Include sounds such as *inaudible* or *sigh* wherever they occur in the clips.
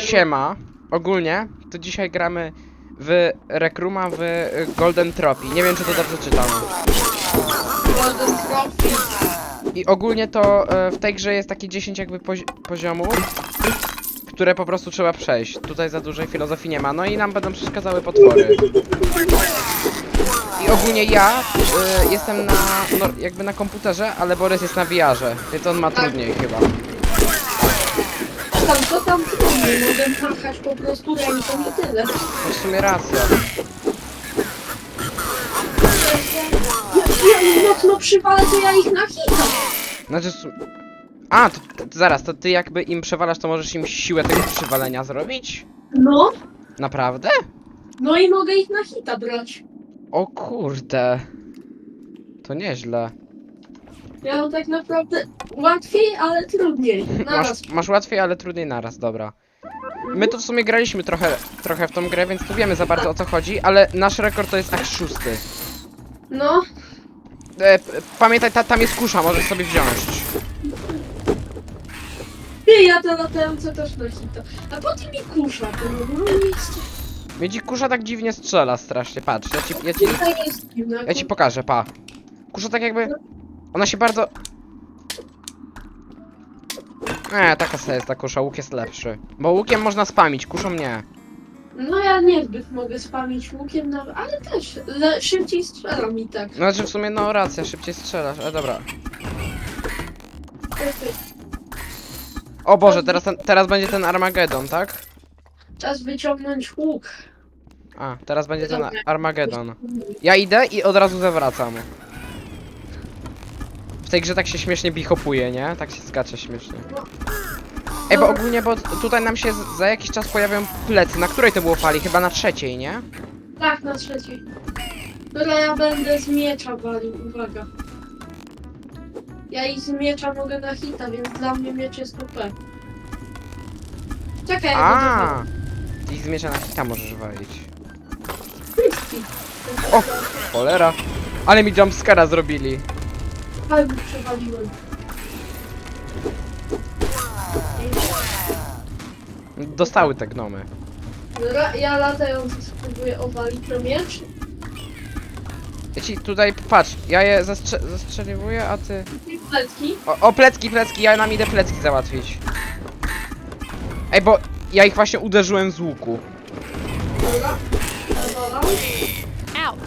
Siema. Ogólnie to dzisiaj gramy w Rekruma w Golden Trophy. Nie wiem czy to dobrze czytam. Golden Trophy. I ogólnie to e, w tej grze jest takie 10 jakby pozi poziomów, które po prostu trzeba przejść. Tutaj za dużej filozofii nie ma. No i nam będą przeszkadzały potwory. I ogólnie ja e, jestem na no, jakby na komputerze, ale Borys jest na VR-ze, więc on ma trudniej chyba. Tam co tam trudniej? Mogę machać po prostu ręką i tyle. No w sumie racja. Jak ja ich mocno przywalę, to ja ich nachitam. Znaczy... su- A, to, to, zaraz, to ty jakby im przewalasz, to możesz im siłę tego przywalenia zrobić? No, Naprawdę? no i mogę ich na hita brać. O kurde. To nieźle. Ja mam tak naprawdę łatwiej, ale trudniej. Naraz. Masz, masz łatwiej, ale trudniej naraz, dobra. My tu w sumie graliśmy trochę, trochę w tą grę, więc tu wiemy za bardzo o co chodzi, ale nasz rekord to jest akt szósty. No, E, p- pamiętaj, ta, tam jest kusza, możesz sobie wziąć. ty, ja to latające też na hita. A potem mi kusza, to no miejsce. Wiedzi kusza tak dziwnie strzela strasznie, patrz, ja ci, ja ci, Tutaj jest dziwne. ja ci pokażę, pa. Kusza tak jakby, ona się bardzo... Nie, taka sobie jest ta kusza, łuk jest lepszy. Bo łukiem można spamić, kuszą nie. No ja niezbyt mogę spamić łukiem, ale też le... szybciej strzelam i tak. No, że w sumie, no racja, szybciej strzelasz, ale dobra. O Boże, teraz, ten, teraz będzie ten Armagedon, tak? Czas wyciągnąć łuk. A, teraz będzie ten. Armagedon. Ja idę i od razu zawracam. W tej grze tak się śmiesznie bichopuje, nie? Tak się skacze śmiesznie. Ej, bo ogólnie, bo tutaj nam się za jakiś czas pojawią plecy. Na której to było fali? Chyba na trzeciej, nie? Tak, na trzeciej. Dobra, ja będę z miecza walił, uwaga. Ja i z miecza mogę na hita, więc dla mnie miecz jest OP. Czekaj, ja A, I z miecza na hita możesz walić. O! Cholera. Ale mi jumpscara zrobili. Ale przewaliłem. Dostały te gnomy. Dobra, ja latający spróbuję owalić na miecz. Ja ci tutaj, patrz, ja je zastrze zastrzeliwuję, a ty... Plecki. O, o, plecki, plecki, ja nam idę plecki załatwić. Ej, bo ja ich właśnie uderzyłem z łuku. Dobra.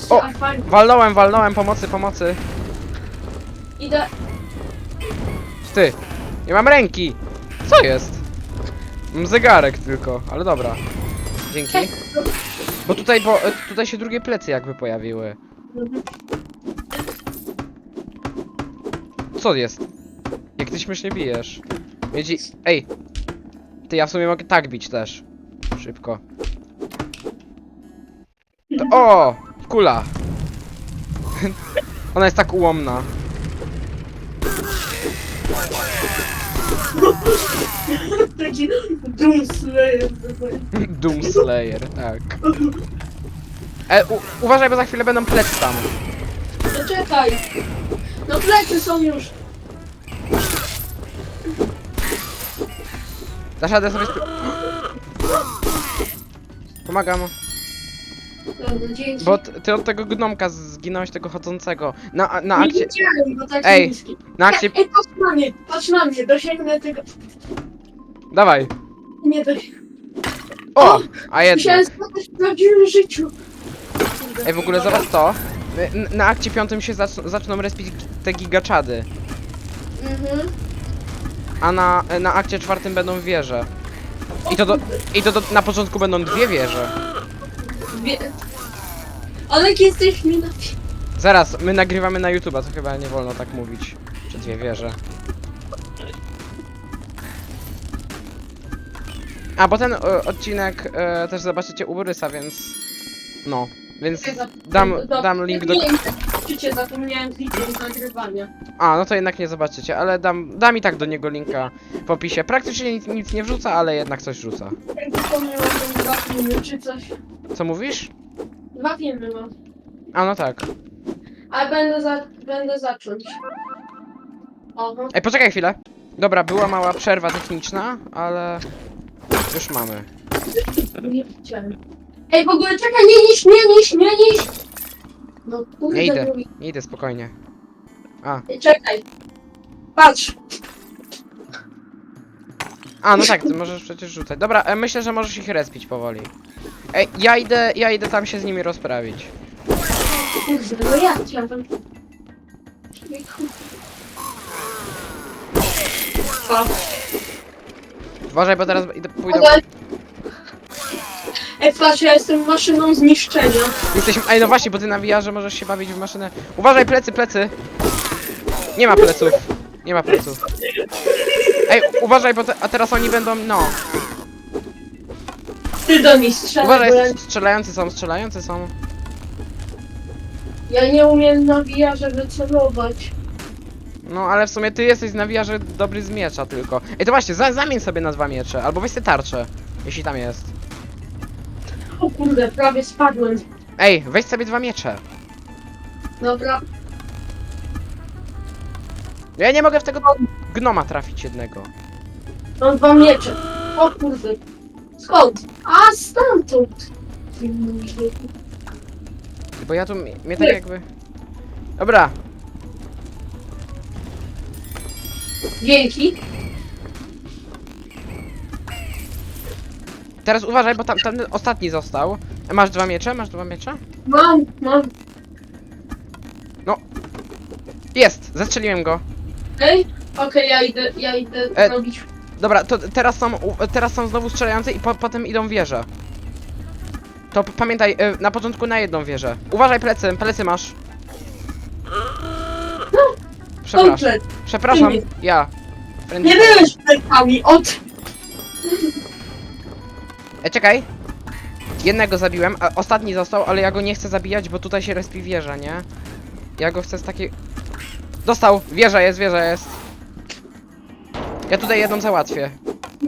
O! Walnąłem, walnąłem, pomocy, pomocy. Idę. Ty, nie mam ręki. Co jest? Mam zegarek tylko, ale dobra. Dzięki. Bo tutaj, bo e, tutaj się drugie plecy jakby pojawiły. Co jest? Jak ty śmiesznie bijesz? Wiedzi... Ej! Ty, ja w sumie mogę tak bić też. Szybko. To, o! Kula! *laughs* Ona jest tak ułomna. Taki Doom Slayer. Doom Slayer, tak. E, u, uważaj, bo za chwilę będą plecy tam. No czekaj. No plecy są już. Dasz radę sobie. Pomagam. Dzięki. Bo t- ty od tego gnomka zginąłeś, tego chodzącego. Na, na Nie akcie... widziałem, bo tak Ej, niski. Na akcie... Ej, patrz na mnie, patrz na mnie, dosięgnę tego. Dawaj. Nie dosięgnę. O! A jednak. Musiałem spotkać w prawdziwym życiu. Ej, w ogóle zobacz to. N- Na akcie piątym się zac zaczną respić te gigaczady. Mhm. A na, na akcie czwartym będą wieże. I to, do, i to do, na początku będą dwie wieże. Wie... Ale jak jesteś mi na... Zaraz, my nagrywamy na YouTube'a, to chyba nie wolno tak mówić. Czy dwie wieże. A, bo ten e, odcinek e, też zobaczycie u Borysa, więc... No, więc dam, dam link do... Życie, zapomniałem kliknąć nagrywania. A, no to jednak nie zobaczycie, ale dam, dam i tak do niego linka w opisie. Praktycznie nic, nic nie wrzuca, ale jednak coś rzuca. Jak zapomniałem o dwa filmy czy coś. Co mówisz? Dwa filmy mam. A, no tak. Ale będę, za... będę zacząć. Oho. Ej, poczekaj chwilę. Dobra, była mała przerwa techniczna, ale... Już mamy. Nie chciałem. Ej, w ogóle czekaj, nie niż, nie niż, nie niż! No kurde, Nie idę. drugi. Nie idę, spokojnie. A, Ej, Czekaj. Patrz. a no tak, ty możesz przecież rzucać. Dobra, e, myślę, że możesz ich respić powoli. Ej, ja idę, ja idę tam się z nimi rozprawić. Kurde, no ja. Pa. Uważaj, bo teraz idę, pójdę... Ale... Ej, patrz, ja jestem maszyną zniszczenia. Jesteśmy... Ej, no właśnie, bo ty nawijasz, że możesz się bawić w maszynę. Uważaj, plecy, plecy! Nie ma pleców. Nie ma pleców. Ej, uważaj, bo te... A teraz oni będą, no. Ty do nich strzelaj, Uważaj, bo ja, strzelający są, strzelający są. ja nie umiem nawijać, żeby celować. No, ale w sumie ty jesteś z nawijarze dobry z miecza tylko. Ej, to właśnie, za, zamień sobie na dwa miecze, albo weź sobie tarczę, jeśli tam jest. O kurde, prawie spadłem. Ej, weź sobie dwa miecze. Dobra. Ja nie mogę w tego gnoma trafić jednego. Mam dwa miecze. O kurde. Skąd? A, stamtąd. Bo ja tu, mnie mnie tak jakby... Dobra, Dzięki. Teraz uważaj, bo tam, tam ostatni został. Masz dwa miecze? Masz dwa miecze? Mam, mam. Jest! Zastrzeliłem go. Ej, okej, ja idę, ja idę E, robić. Dobra, to teraz są, u- teraz są znowu strzelający i po, potem idą wieże. To p- pamiętaj, e, na początku na jedną wieżę. Uważaj plecy, plecy masz. Przepraszam, Komplet. przepraszam, Nie. ja. Nie byłeś plecami, od... E, czekaj. Jednego zabiłem, a ostatni został, ale ja go nie chcę zabijać, bo tutaj się respi wieża, nie? Ja go chcę z takiej... Dostał! Wieża jest, wieża jest. Ja tutaj jedną załatwię.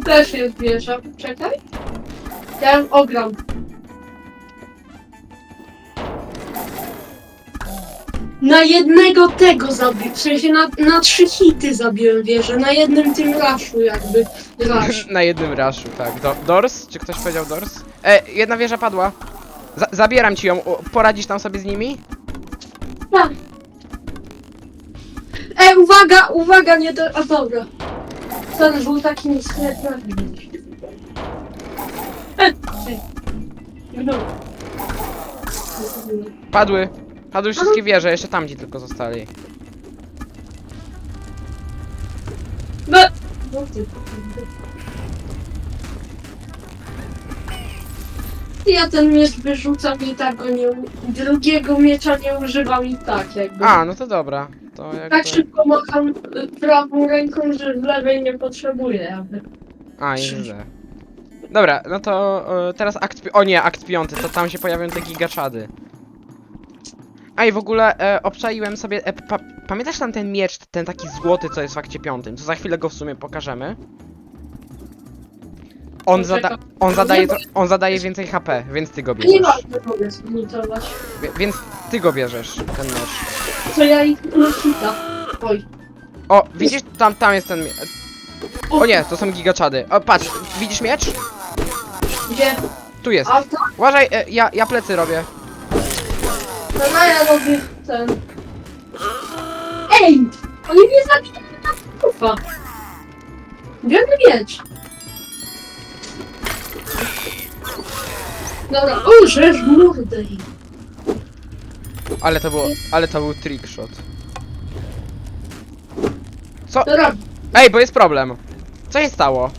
Też jest wieża. Czekaj. Ja ją ogram. Na jednego tego zabiłem, w sensie na, na trzy hity zabiłem wieżę, na jednym tym raszu jakby, rasz. *laughs* Na jednym raszu, tak. Do, Dors? Czy ktoś powiedział Dors? E, jedna wieża padła. Za zabieram ci ją. O, Poradzisz tam sobie z nimi? Tak. Ej, uwaga, uwaga, nie do... A dobra. Ten był taki niesklepny. Ej, ej. No. Padły. Padły wszystkie wieże, jeszcze tamci tylko zostali. No. No ty, Ja ten miecz wyrzucam i tak go nie... u- Drugiego miecza nie używam i tak jakby. A, no to dobra. To Tak jakby... szybko macham y, prawą ręką, że w lewej nie potrzebuję jakby. A, i źle. Dobra, no to e, teraz akt... pi- O nie, akt piąty, to tam się pojawią te gigaczady. A i w ogóle e, obczaiłem sobie... E, pa, pamiętasz tam ten miecz, ten taki złoty, co jest w akcie piątym? To za chwilę go w sumie pokażemy. On, zada on, zadaje, on zadaje więcej HP, więc ty go Nie bierzesz. ma, nie mogę. Wie- Więc ty go bierzesz, ten miecz. Co ja ich. Oj. O, widzisz? Tam, tam jest ten miecz. O nie, to są gigaczady. O, patrz, widzisz miecz? Gdzie? Tu jest. A to? Uważaj, e, ja, ja plecy robię. No, no ja robię ten. Ej! Oni mnie zabili na kufa. Gdzie my mieć? Dobra, użysz mordę. im. Ale to było, ale to był trickshot. Co? Dobra, Ej, bo jest problem. Co się stało?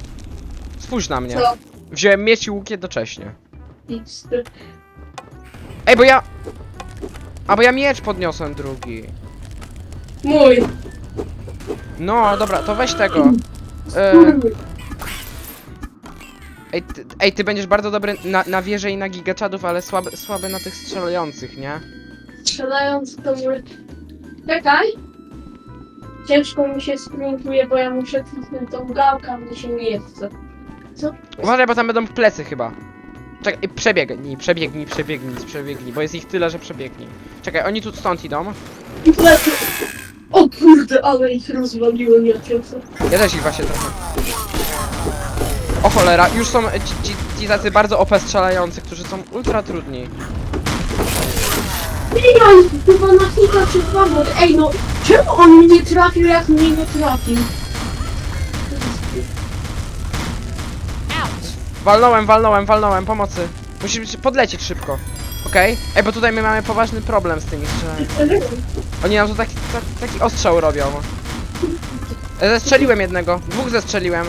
Spójrz na mnie. co? Wziąłem miecz i łuk jednocześnie. X. Ej, bo ja... A bo ja miecz podniosłem drugi. Mój. No, dobra, to weź tego. E, ej, ty, ej, ty będziesz bardzo dobry na, na wieże i na gigaczadów, ale słaby, słaby na tych strzelających, nie? Strzelając to mój... Czekaj. Ciężko mi się sprintuje, bo ja muszę kliknąć tą gałkę, a mnie się nie chce. Co? Uważaj, bo tam będą plecy chyba. Czekaj, przebiegnij, przebiegnij, przebiegnij, przebiegnij, bo jest ich tyle, że przebiegnij. Czekaj, oni tu stąd idą. I plecy. O kurde, ale ich rozwaliło, nie wiem co. Ja też ich właśnie trochę. O cholera, już są ci, ci, ci tacy bardzo OP strzelający, którzy są ultra trudni. Ja chyba na hita czy dwa. Ej, no, czemu on mnie trafił, jak mnie nie trafił? Walnąłem, walnąłem, walnąłem, pomocy. Musisz podlecieć szybko. Okej? Ej, bo tutaj my mamy poważny problem z tymi strzelami. Oni nam tu taki, taki, taki ostrzał robią. E, Zestrzeliłem jednego, dwóch zestrzeliłem.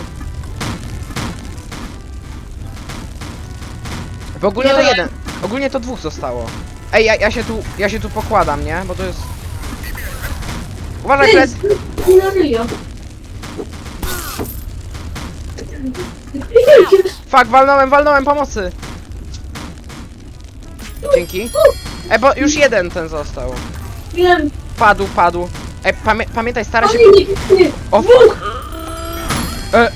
Bo ogólnie to jeden, ogólnie to dwóch zostało. Ej, ja, ja się tu, ja się tu pokładam, nie? Bo to jest... Uważaj, ryjo. Fuck, walnąłem, walnąłem, pomocy! Dzięki. Ej, bo już jeden ten został. Wiem, Padł, padł. Ej, pamię pamiętaj, stara się... ale nie, nie, O fuck! E,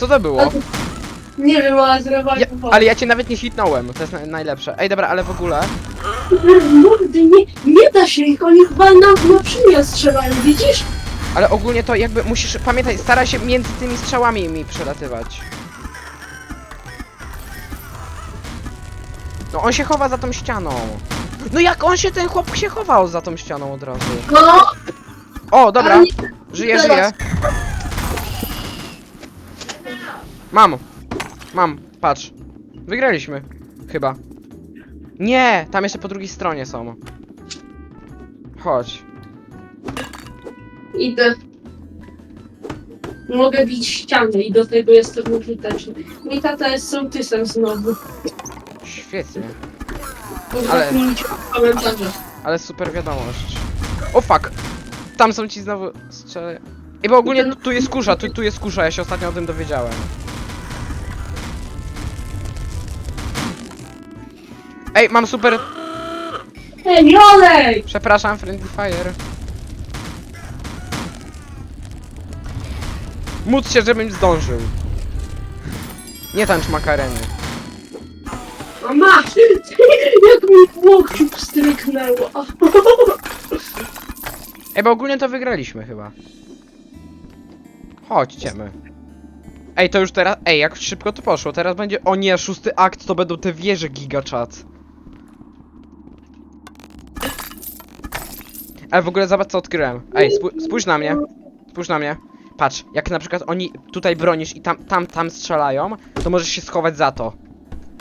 co to było? nie wiem, ale zrobiłem Ja, ale ja cię nawet nie hitnąłem, to jest na, najlepsze. Ej, dobra, ale w ogóle... Mordy, nie, nie da się ich, oni chyba na, na przymiot strzelają, widzisz? Ale ogólnie to jakby musisz... Pamiętaj, staraj się między tymi strzałami mi przelatywać. No on się chowa za tą ścianą. No jak on się, ten chłop się chował za tą ścianą od razu. No, O, dobra, ale nie- żyje, teraz. żyje. Mam. Mam, patrz. Wygraliśmy. Chyba. Nie, tam jeszcze po drugiej stronie są. Chodź. Idę. Mogę bić ścianę i do tego jestem użyteczny. Mój tata jest sołtysem znowu. Świetnie. Ale- komentarze. Ale super wiadomość. O fuck! Tam są ci znowu strzele. I bo ogólnie tu, tu jest kusza, tu, tu jest kusza, ja się ostatnio o tym dowiedziałem. Ej, mam super... Ej, Jolej! Przepraszam, Friendly Fire. Módl się, żebym zdążył. Nie tańcz makareny. A masz! *laughs* Jak mi w łokciu stryknęło. Ej, bo ogólnie to wygraliśmy chyba. Chodźcie my. Ej, to już teraz... Ej, jak szybko to poszło. Teraz będzie... O nie, szósty akt, to będą te wieże gigachat. Ale w ogóle zobacz co odkryłem. Ej, spó- spójrz na mnie. Spójrz na mnie. Patrz, jak na przykład oni tutaj bronisz i tam, tam, tam strzelają, to możesz się schować za to.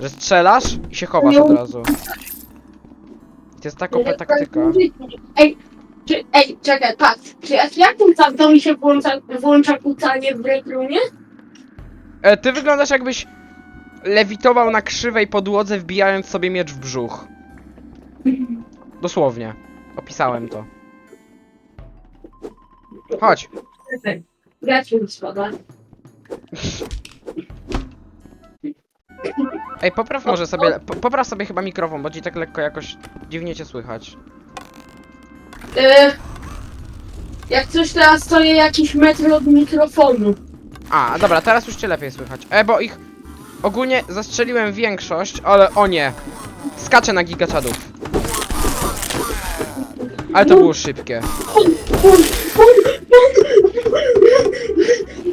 Że strzelasz i się chowasz Nie od razu. To jest taka OP taktyka. Ej, czy, ej, czekaj, patrz. Czy jak, jakim tamto mi się włącza, włącza kucanie w rekrunie? E, ty wyglądasz jakbyś lewitował na krzywej podłodze, wbijając sobie miecz w brzuch. *laughs* Dosłownie. Opisałem to. Chodź. Jak mi spada? Ej, popraw może sobie, po, popraw sobie chyba mikrofon, bo ci tak lekko jakoś dziwnie cię słychać. E, jak coś teraz stoję jakiś metr od mikrofonu. A, dobra, teraz już cię lepiej słychać. E, bo ich ogólnie zastrzeliłem większość, ale o nie. Skaczę na gigaczadów. Ale to było szybkie.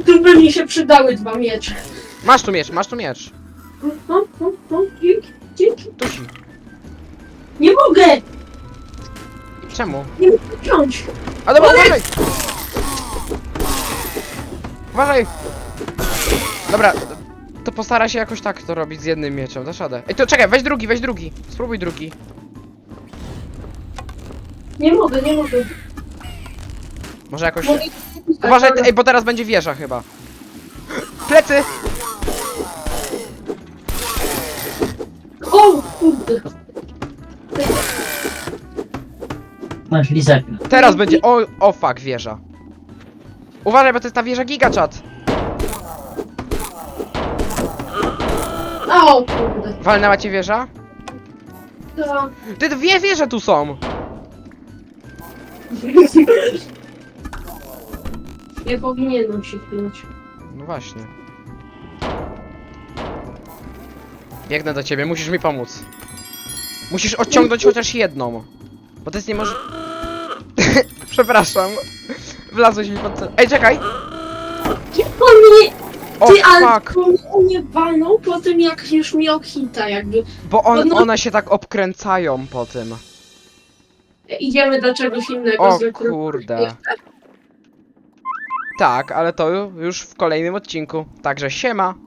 Tu by mi się przydały dwa miecze. Masz tu miecz, masz tu miecz. O, o, o, Dzięki, dzięki. Tusi. Nie mogę! Czemu? Nie mogę wziąć. A dobra, uważaj! Uważaj! Dobra, to postara się jakoś tak to robić z jednym mieczem, dasz radę. Ej, to czekaj, weź drugi, weź drugi. Spróbuj drugi. Nie mogę, nie mogę. Może jakoś... mogę Uważaj, ej, bo teraz będzie wieża chyba. Plecy! Masz lizaka. Teraz będzie... O, o fuck, wieża. Uważaj, bo to jest ta wieża gigachat. O, kurde. Walnęła cię wieża? To... Ty dwie wieże tu są! *laughs* Nie powinienem się piąć. No właśnie. Biegnę do ciebie, musisz mi pomóc. Musisz odciągnąć chociaż jedną. Bo to jest niemożliwe. *laughs* Przepraszam. Wlazłeś mi pod. Ej, czekaj! On mnie... O Ty, ale fuck! on mnie walnął po tym, jak już miał hita, jakby. Bo on, no- one się tak obkręcają po tym. Idziemy do czegoś innego. O zwykle. kurde. Tak, ale to już w kolejnym odcinku. Także siema!